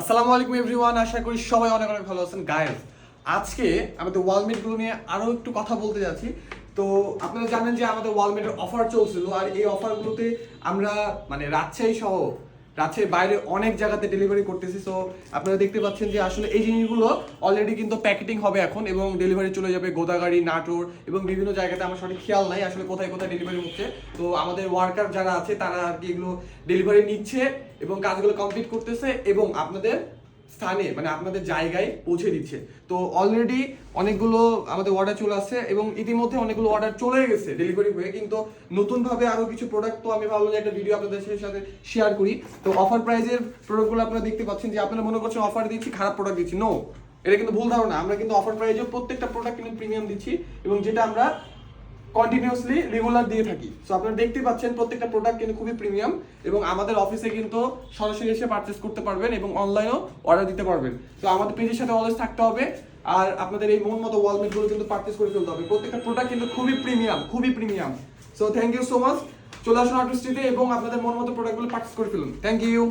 আসসালামু আলাইকুম এভরিওয়ান, আশা করি সবাই অনেক অনেক ভালো আছেন। গায়েস আজকে আমাদের ওয়ালমেটগুলো নিয়ে আরও একটু কথা বলতে যাচ্ছি। তো আপনারা জানেন যে আমাদের ওয়ালমেটের অফার চলছিল, আর এই অফারগুলোতে আমরা মানে রাজশাহী সহ রাজশাহীর বাইরে অনেক জায়গাতে ডেলিভারি করতেছি সো আপনারা দেখতে পাচ্ছেন যে আসলে এই জিনিসগুলো অলরেডি কিন্তু প্যাকেটিং হবে এখন এবং ডেলিভারি চলে যাবে গোদাগাড়ি, নাটোর এবং বিভিন্ন জায়গাতে আমার সঠিক খেয়াল নাই আসলে কোথায় কোথায় ডেলিভারি হচ্ছে। তো আমাদের ওয়ার্কার যারা আছে তারা আর কি এগুলো ডেলিভারি নিচ্ছে এবং কাজগুলো কমপ্লিট করতেছে এবং আপনাদের স্থানে মানে আপনাদের জায়গায় পৌঁছে দিচ্ছে। তো অলরেডি অনেকগুলো আমাদের অর্ডার চলে আসছে এবং ইতিমধ্যে অনেকগুলো অর্ডার চলে গেছে ডেলিভারি হয়ে, কিন্তু নতুনভাবে আরও কিছু প্রোডাক্ট তো আমি ভাবলাম একটা ভিডিও আপনাদের সাথে শেয়ার করি। তো অফার প্রাইজের প্রোডাক্টগুলো আপনারা দেখতে পাচ্ছেন যে আপনারা মনে করছেন অফার দিচ্ছি, খারাপ প্রোডাক্ট দিচ্ছি। নো এটা কিন্তু ভুল ধারণা। আমরা কিন্তু অফার প্রাইজে প্রত্যেকটা প্রোডাক্ট কিন্তু প্রিমিয়াম দিচ্ছি এবং যেটা আমরা কন্টিনিউসলি রেগুলার দিয়ে থাকি। সো আপনারা দেখতে পাচ্ছেন প্রত্যেকটা প্রোডাক্ট কিন্তু খুবই প্রিমিয়াম এবং আমাদের অফিসে কিন্তু সরাসরি এসে পারচেস করতে পারবেন এবং অনলাইনেও অর্ডার দিতে পারবেন। তো আমাদের পেজের সাথে অলওয়েজ থাকতে হবে আর আপনাদের এই মন মতো ওয়ালমেটগুলো কিন্তু পারচেস করে ফেলতে হবে। প্রত্যেকটা প্রোডাক্ট কিন্তু খুবই প্রিমিয়াম খুবই premium so thank you so much চলে আসুন আর্টিস্টিতে এবং আপনাদের মন মতো প্রোডাক্টগুলো পারচেস করে ফেলুন। Thank you